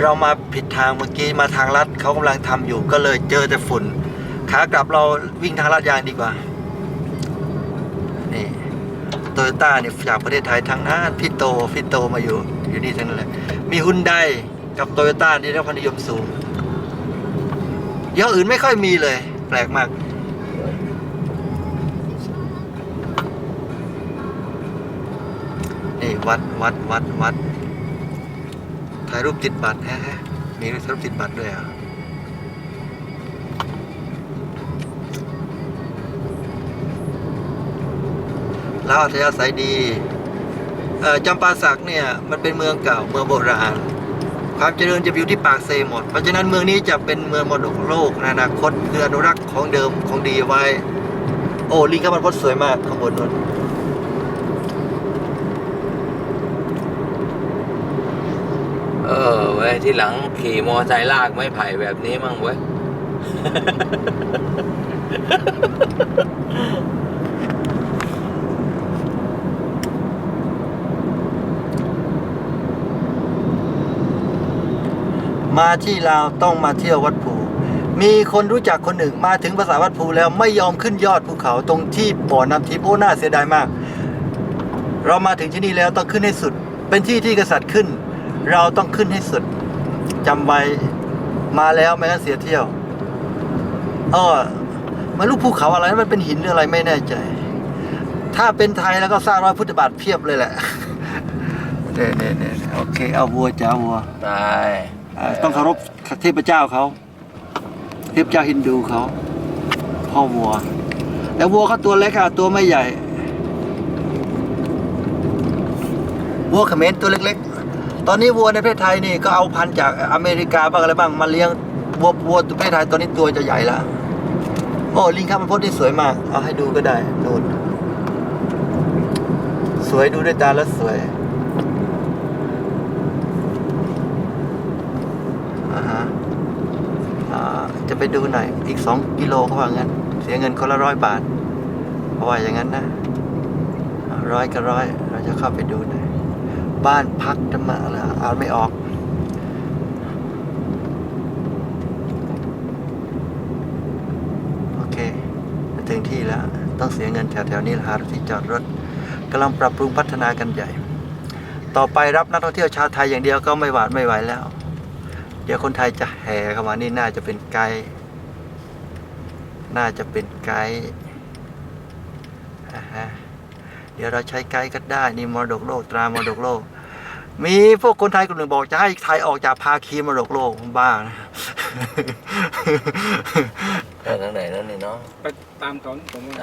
เรามาผิดทางเมื่อกี้มาทางลัดเขากำลังทำอยู่ก็เลยเจอแต่ฝุ่น ขากลับเราวิ่งทางลาดยางดีกว่า นี่โตโยต้าเนี่ยจากประเทศไทยทั้งนั้นพี่โตพี่โตมาอยู่ อยู่นี่ทั้งนั้นเลยมีฮุนไดกับโตโยต้านี่ได้ความนิยมสูงย่ออื่นไม่ค่อยมีเลย แปลกมากนี่วัดวัดวัดวัด ถ่ายรูปติดบัตรแฮะมีถ่ายรูปติดบัตรด้วยอะแล้วอัธยาศัยดีจำปาสักเนี่ยมันเป็นเมืองเก่าเมืองโบราณ ความเจริญจะอยู่ที่ปากเซหมด เพราะฉะนั้นเมืองนี้จะเป็นเมืองมรดกโลกในอนาคตเพื่ออนุรักษ์ของเดิมของดีไว้ โอ้ลิงคำมันพดสวยมากข้างบนนู้น เออเว้ย ที่หลังขี่มอไซค์ลากไม้ไผ่แบบนี้มั่งเว้ย มาที่ลาวต้องมาเที่ยววัดภู มีคนรู้จักคนหนึ่งมาถึงภาษาวัดภูแล้วไม่ยอมขึ้นยอดภูเขาตรงที่บ่อน้ำทิพย์โอ้น่าเสียดายมาก เรามาถึงที่นี่แล้วต้องขึ้นให้สุด เป็นที่ที่กษัตริย์ขึ้น เราต้องขึ้นให้สุด จำไว้มาแล้วไม่งั้นเสียเที่ยวเออมันลูกภูเขาอะไรมันเป็นหินหรืออะไรไม่แน่ใจ ถ้าเป็นไทยแล้วก็สร้างรอยพุทธบาทเพียบเลยแหละเนี่ยเนี่ยเนี่ยโอเค เอาวัวจ้าวัวตายอ่าต้องเคารพเทพเจ้าเขา เทพเจ้าฮินดูเขาพ่อวัวแต่วัวเขาตัวเล็กอะตัวไม่ใหญ่วัวเขมรตัวเล็กๆ ตอนนี้วัวในประเทศไทยนี่ก็เอาพันธุ์จากอเมริกาบ้างอะไรบ้างมาเลี้ยงวัววัวประเทศไทยตอนนี้ตัวจะใหญ่แล้วโอ้ลิงครับมันพดนี่สวยมาก เอาให้ดูก็ได้นู่นสวยดูด้วยตาแล้วสวยอ่าฮะอ่าจะไปดูหน่อยอีกสองกิโลเขาว่างั้น เสียเงินคนละร้อยบาทเพราะว่าอย่างนั้นนะร้อยก็ร้อยเราจะเข้าไปดูหน่อย บ้านพักธรรมะอะไรอ่านไม่ออก โอเคถึงที่แล้ว ต้องเสียเงินแถวๆนี้หาที่จอดรถกำลังปรับปรุงพัฒนากันใหญ่ ต่อไปรับนักท่องเที่ยวชาวไทยอย่างเดียวก็ไม่หวาดไม่ไหวแล้ว เดี๋ยวคนไทยจะแห่เข้ามานี่น่าจะเป็นไกด์น่าจะเป็นไกด์อ่าฮะ เดี๋ยวเราใช้ไกด์ก็ได้ นี่มรดกโลกตรามรดกโลก มีพวกคนไทยกลุ่มหนึ่งบอกจะให้ไทยออกจากภาคีมรดกโลกบ้านะเออทางไหนนั่นนี่เนาะ ไปตามเขาผมว่า